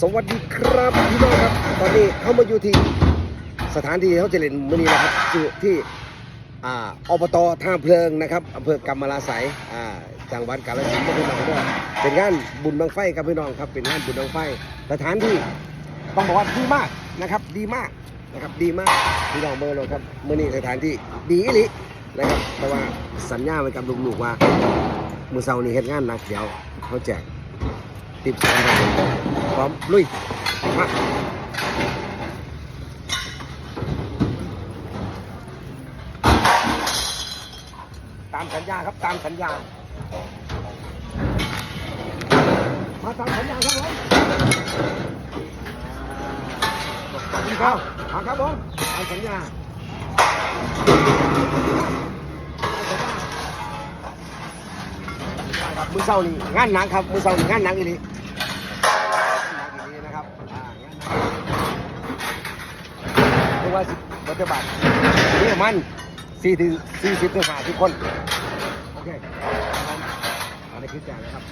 สวัสดีครับพี่น้องครับ ตอนนี้เข้ามาอยู่ที่สถานที่เขาจะเล่นมือนี้นะครับอยู่ที่อ่าอบตท่าเพลิงนะครับอำเภอกำมะลาไสยอ่าจังหวัดกาฬสินธุ์พี่น้องครับเป็นงานบุญบังไฟครับพี่น้องครับ เป็นงานบุญบังไฟ สถานที่ต้องบอกว่าดีมากนะครับ ดีมากนะครับ ดีมากพี่น้องเมื่อเลยครับมือนี้สถานที่ดีอีหลินะครับเพราะว่าสัญญาไว้กับลูกๆว่ามือเช้านี้เฮ็ดงานหนักเดี๋ยวเขาแจกติดสามครับ พร้อมลุยมาตามสัญญาครับตามสัญญา มาตามสัญญาครับผมนี่ครับมาครับผมตามสัญญาครับมือเศร้านี่งานหนักครับมือเศร้านี่งานหนักอีหลี ว่าปัจจุบันนี่ประมันสี่ถึงสี่สิบถึงห้าสิบคน โอเคอันนี้คือแจกนะครับ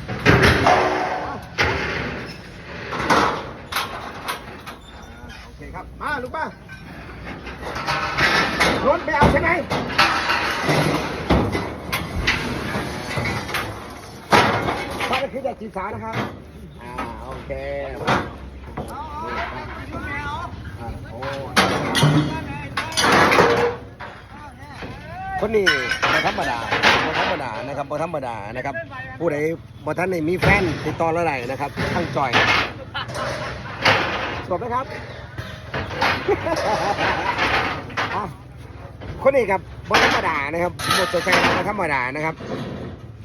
โอเคครับ มาลูกมารถไปเอาใช่ไหมบ้านนี้คือแจกจีสานะครับ อ่า โอเค คนนี้บ่ธรรมดาบ่ธรรมดานะครับบ่ธรรมดานะครับ ผู้ใดบ่ท่านได้มีแฟนติดต่อแล้วได้นะครับทั้งจอยจบไหมครับอะคนนี้ครับบ่ธรรมดานะครับหมดตัวใจบ่ธรรมดานะครับ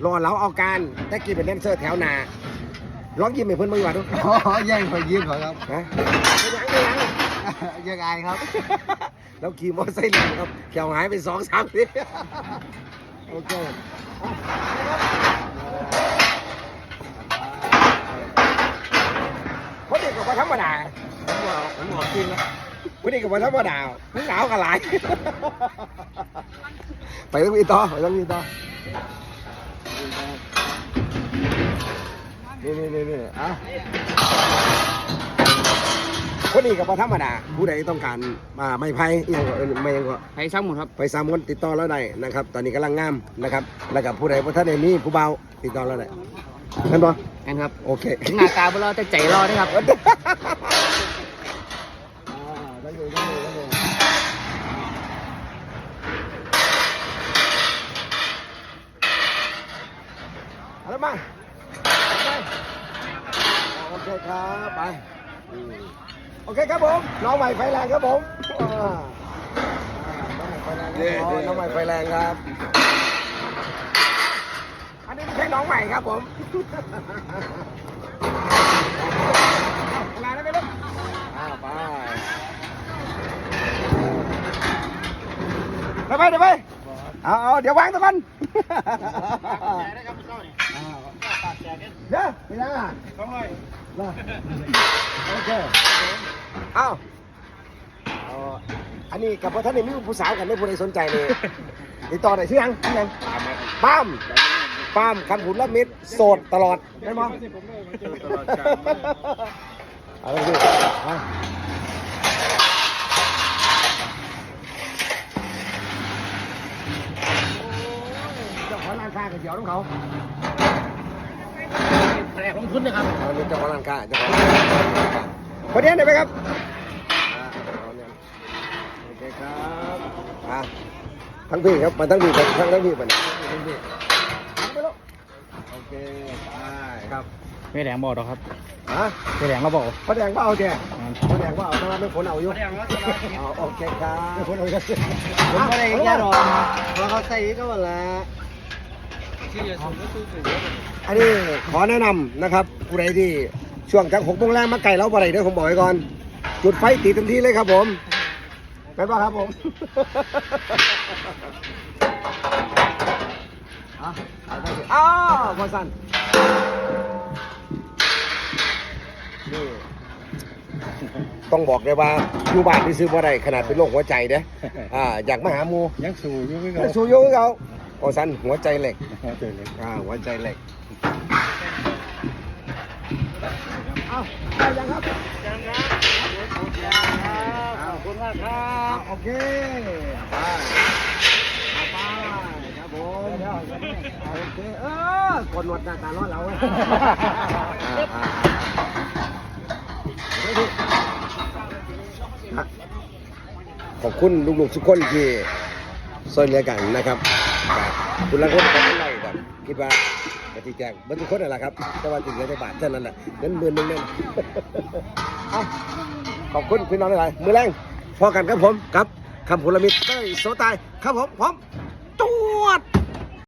รอเราเอาการแต่กี้เป็นแดนเซอร์แถวหนาร้องยิ้มให้เพื่อนมาอยู่ว่าดูอ๋อแย่งขอยิ้มขอครับ ฮะไม่ยังไม่ยังแย่งอายครับ แล้วขี่มอเตอร์ไซค์หนีครับเขียวหายไปสองสามทีโอเคคนนี้ก็บ่ธรรมดาผมบอกผมบอกจริงนะคนนี้ก็บ่ธรรมดามึงหนาวกันหลาย ไปต้องมีต่อไปต้องมีต่อนี่นี่นี่นี่อะ คนนี้ก็บ่ธรรมดาผู้ใดต้องการมาไม่ไพ่อิหยังก็เอิ้นไม่ยังก็ไทยซ้ำหมดครับ ไปสามคนติดต่อแล้วได้นะครับ ตอนนี้กำลังงามนะครับ แล้วกับผู้ใดผู้ท่านใดมีผู้เบาติดต่อแล้วได้เห็นปะกันครับ โอเคถึงหน้าตาบ่รอแต่ใจรอด้วยครับได้เลยได้เลยได้เลยเอาละมาไปโอเคครับ ไป อืมโอเคครับผมน้องใหม่ไฟแรงครับผมอ่าอ่าน้องใหม่ไฟแรงครับน้องใหม่ไฟแรงครับ อันนี้ไม่ใช่น้องใหม่ครับผมเวลาได้ไหมลูกอ้าวไปเดี๋ยวไปเดี๋ยวไปเอาเอาเดี๋ยววางตะกันเดี๋ยวไม่ได้สองร้อยโอเคเอาเอาอันนี้กับพ่อท่านนี่มีผู้สาวกันไม่ผู้ใดสนใจเลยติดต่อหน่อยชื่อยังชื่อยังป้ามป้ามคำผุนละมิตรโสดตลอดได้มั้ยเอาเลยดิมาเจ้าของร้านค้ากับเดี๋ยวน้องเขาแรกลงทุนนะครับเอาเจ้าของร้านค้าเจ้าของร้านค้าคนนี้ได้ไหมครับอ่าเอาเนี่ยโอเคครับ อะทั้งพี่ครับมาทั้งพี่ทั้งทั้งพี่ไปนะทั้งพี่ทั้งไปแล้วโอเคไปครับไม่แหลงบอกหรอกครับฮะไม่แหลงเราบอกพระแดงว่าเอาแกพระแดงว่าเอาแต่ว่าไม่ผลเอาอยู่เอาโอเคครับไม่ผลเอาอยู่ผมไม่ได้แย่รอนะเพราะเขาใส่ก็หมดละอันนี้ขอแนะนำนะครับผู้ใดที่ช่วงจากหกโมงแรกมาไก่เราบ่ได้เด้อผมบอกไว้ก่อน จุดไฟติดทันทีเลยครับผม ไปป่ะครับผมอะเอาไปสิอ้าวพอสันนี่ต้องบอกเลยว่าอยู่บ้านที่ซื้อบ่ได้ขนาดเป็นโรคหัวใจเด้ออ่าอยากมาหาหมูยังสูอยู่ไม่ยังสู้อยู่คือเขาพอสันหัวใจเหล็กเจอเลยอ่าหัวใจเหล็กเอาเอาได้ยังครับขอบ คุณมากครัอะบโอเคไปเอาไปครับผมโอเคเออกดหนวดหน้าตาล้อเราอะอ่าอ่าอ่าขอบคุณลูกๆทุกคนที่ช่วยเหลือกันนะครับคุณละคนก็ไม่ไล่กันคิดว่ากติแจกเบิ้ทุกคนนั่นแหละครับ แต่ว่าถึงเงินในบาทเท่านั้นแหละเงินหมื่นหนึ่งนั่นเอาขอบคุณพี่น้องหลายๆมือแรง พอกันครับผมกับคำพูลมิตรเต้ยโสตายครับผมพร้อมจว